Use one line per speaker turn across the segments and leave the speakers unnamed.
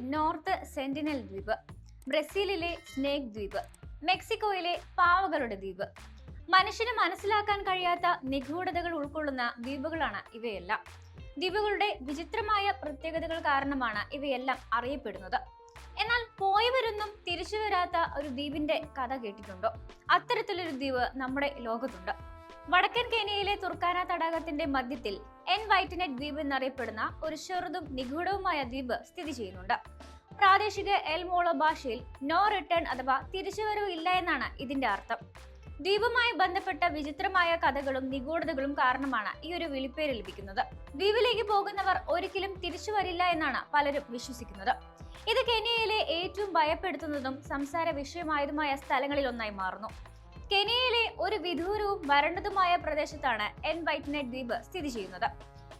North sentinel ദ്വീപ് ബ്രസീലിലെ snake ദ്വീപ് മെക്സിക്കോയിലെ പാവകളുടെ ദ്വീപ്. മനുഷ്യന് മനസ്സിലാക്കാൻ കഴിയാത്ത നിഗൂഢതകൾ ഉൾക്കൊള്ളുന്ന ദ്വീപുകളാണ് ഇവയെല്ലാം. ദ്വീപുകളുടെ വിചിത്രമായ പ്രത്യേകതകൾ കാരണമാണ് ഇവയെല്ലാം അറിയപ്പെടുന്നത്. എന്നാൽ പോയവരൊന്നും തിരിച്ചു വരാത്ത ഒരു ദ്വീപിന്റെ കഥ കേട്ടിട്ടുണ്ടോ? അത്തരത്തിലൊരു ദ്വീപ് നമ്മുടെ ലോകത്തുണ്ട്. വടക്കൻ കെനിയയിലെ തുർക്കാന തടാകത്തിന്റെ മധ്യത്തിൽ എൻ വൈറ്റിനെറ്റ് ദ്വീപ് എന്നറിയപ്പെടുന്ന ഒരു ചെറുതും നിഗൂഢവുമായ ദ്വീപ് സ്ഥിതി ചെയ്യുന്നുണ്ട്. പ്രാദേശിക എൽമോളോ ഭാഷയിൽ നോ റിട്ടേൺ അഥവാ തിരിച്ചുവരവ് ഇല്ല എന്നാണ് ഇതിന്റെ അർത്ഥം. ദ്വീപുമായി ബന്ധപ്പെട്ട വിചിത്രമായ കഥകളും നിഗൂഢതകളും കാരണമാണ് ഈ ഒരു വിളിപ്പേര് ലഭിക്കുന്നത്. ദ്വീപിലേക്ക് പോകുന്നവർ ഒരിക്കലും തിരിച്ചു വരില്ല എന്നാണ് പലരും വിശ്വസിക്കുന്നത്. ഇത് കെനിയയിലെ ഏറ്റവും ഭയപ്പെടുത്തുന്നതും സംസാര വിഷയമായതുമായ സ്ഥലങ്ങളിൽ ഒന്നായി മാറുന്നു. കെനിയയിലെ ഒരു വിദൂരവും വരണ്ടതുമായ പ്രദേശത്താണ് എൻ വൈറ്റ്നെറ്റ് ദ്വീപ് സ്ഥിതി ചെയ്യുന്നത്.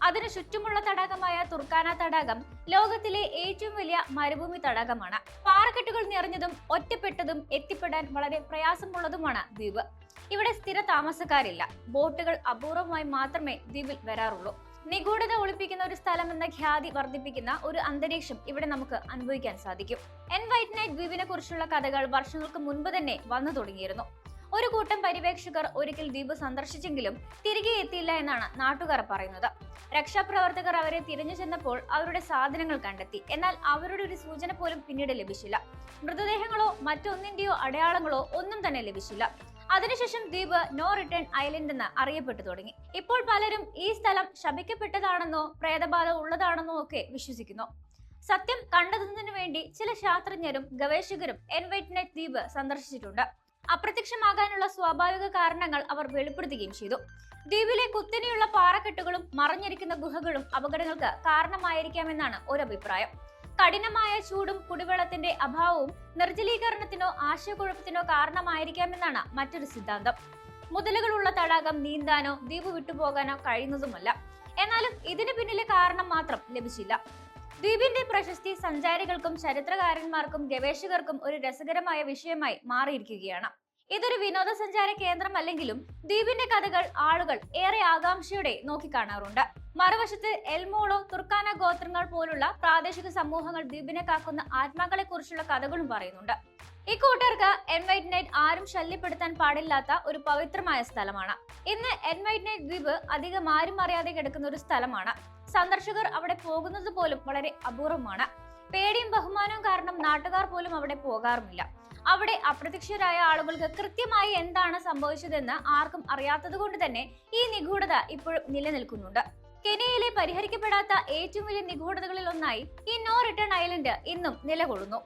അതിനു ചുറ്റുമുള്ള തടാകമായ തുർക്കാന തടാകം ലോകത്തിലെ ഏറ്റവും വലിയ മരുഭൂമി തടാകമാണ്. പാറക്കെട്ടുകൾ നിറഞ്ഞതും ഒറ്റപ്പെട്ടതും എത്തിപ്പെടാൻ വളരെ പ്രയാസമുള്ളതുമാണ് ദ്വീപ്. ഇവിടെ സ്ഥിര താമസക്കാരില്ല. ബോട്ടുകൾ അപൂർവമായി മാത്രമേ ദ്വീപിൽ വരാറുള്ളൂ. നിഗൂഢത ഒളിപ്പിക്കുന്ന ഒരു സ്ഥലം എന്ന ഖ്യാതി വർദ്ധിപ്പിക്കുന്ന ഒരു അന്തരീക്ഷം ഇവിടെ നമുക്ക് അനുഭവിക്കാൻ സാധിക്കും. എൻ വൈറ്റ് നൈറ്റ് ദ്വീപിനെ കുറിച്ചുള്ള കഥകൾ വർഷങ്ങൾക്ക് മുൻപ് തന്നെ വന്നു തുടങ്ങിയിരുന്നു. ഒരു കൂട്ടം പര്യവേക്ഷകർ ഒരിക്കൽ ദ്വീപ് സന്ദർശിച്ചെങ്കിലും തിരികെ എത്തിയില്ല എന്നാണ് നാട്ടുകാർ പറയുന്നത്. രക്ഷാപ്രവർത്തകർ അവരെ തിരഞ്ഞു ചെന്നപ്പോൾ അവരുടെ സാധനങ്ങൾ കണ്ടെത്തി. എന്നാൽ അവരുടെ ഒരു സൂചന പോലും പിന്നീട് ലഭിച്ചില്ല. മൃതദേഹങ്ങളോ മറ്റൊന്നിന്റെയോ അടയാളങ്ങളോ ഒന്നും തന്നെ ലഭിച്ചില്ല. അതിനുശേഷം ദ്വീപ് നോ റിട്ടേൺ ഐലൻഡ് എന്ന് അറിയപ്പെട്ടു തുടങ്ങി. ഇപ്പോൾ പലരും ഈ സ്ഥലം ശപിക്കപ്പെട്ടതാണെന്നോ പ്രേതബാധ ഉള്ളതാണെന്നോ ഒക്കെ വിശ്വസിക്കുന്നു. സത്യം കണ്ടെത്തുന്നതിനു വേണ്ടി ചില ശാസ്ത്രജ്ഞരും ഗവേഷകരും എൻവൈറ്റ്നെറ്റ് ദ്വീപ് സന്ദർശിച്ചിട്ടുണ്ട്. അപ്രത്യക്ഷമാകാനുള്ള സ്വാഭാവിക കാരണങ്ങൾ അവർ വെളിപ്പെടുത്തുകയും ചെയ്തു. ദ്വീപിലെ കുത്തനെയുള്ള പാറക്കെട്ടുകളും മറഞ്ഞിരിക്കുന്ന ഗുഹകളും അപകടങ്ങൾക്ക് കാരണമായിരിക്കാമെന്നാണ് ഒരു അഭിപ്രായം കഠിനമായ ചൂടും കുടിവെള്ളത്തിന്റെ അഭാവവും നിർജലീകരണത്തിനോ ആശയക്കുഴപ്പത്തിനോ കാരണമായിരിക്കാമെന്നാണ് മറ്റൊരു സിദ്ധാന്തം. മുതലുകളുള്ള തടാകം നീന്താനോ ദ്വീപ് വിട്ടുപോകാനോ കഴിയുന്നതുമല്ല. എന്നാലും ഇതിന് പിന്നിലെ കാരണം മാത്രം ലഭിച്ചില്ല. ദ്വീപിന്റെ പ്രശസ്തി സഞ്ചാരികൾക്കും ചരിത്രകാരന്മാർക്കും ഗവേഷകർക്കും ഒരു രസകരമായ വിഷയമായി മാറിയിരിക്കുകയാണ്. ഇതൊരു വിനോദസഞ്ചാര കേന്ദ്രമല്ലെങ്കിലും ദ്വീപിന്റെ കഥകൾ ആളുകൾ ഏറെ ആകാംക്ഷയോടെ നോക്കിക്കാണാറുണ്ട്. മറുവശത്ത് എൽമോളോ തുർക്കാന ഗോത്രങ്ങൾ പോലുള്ള പ്രാദേശിക സമൂഹങ്ങൾ ദ്വീപിനെ കാക്കുന്ന ആത്മാക്കളെ കുറിച്ചുള്ള കഥകളും പറയുന്നുണ്ട്. ഇക്കൂട്ടർക്ക് എൻവൈറ്റ് നൈറ്റ് ആരും ശല്യപ്പെടുത്താൻ പാടില്ലാത്ത ഒരു പവിത്രമായ സ്ഥലമാണ്. ഇന്ന് എൻവൈറ്റ് നൈറ്റ് ദ്വീപ് അധികം ആരും അറിയാതെ കിടക്കുന്ന ഒരു സ്ഥലമാണ്. സന്ദർശകർ അവിടെ പോകുന്നത് പോലും വളരെ അപൂർവമാണ്. പേടിയും ബഹുമാനവും കാരണം നാട്ടുകാർ പോലും അവിടെ പോകാറുമില്ല. അവിടെ അപ്രത്യക്ഷരായ ആളുകൾക്ക് കൃത്യമായി എന്താണ് സംഭവിച്ചതെന്ന് ആർക്കും അറിയാത്തത് കൊണ്ട് തന്നെ ഈ നിഗൂഢത ഇപ്പോഴും നിലനിൽക്കുന്നുണ്ട്. കെനിയയിലെ പരിഹരിക്കപ്പെടാത്ത ഏറ്റവും വലിയ നിഗൂഢതകളിൽ ഒന്നായി ഈ നോ റിട്ടേൺ ഐലൻഡ് ഇന്നും നിലകൊള്ളുന്നു.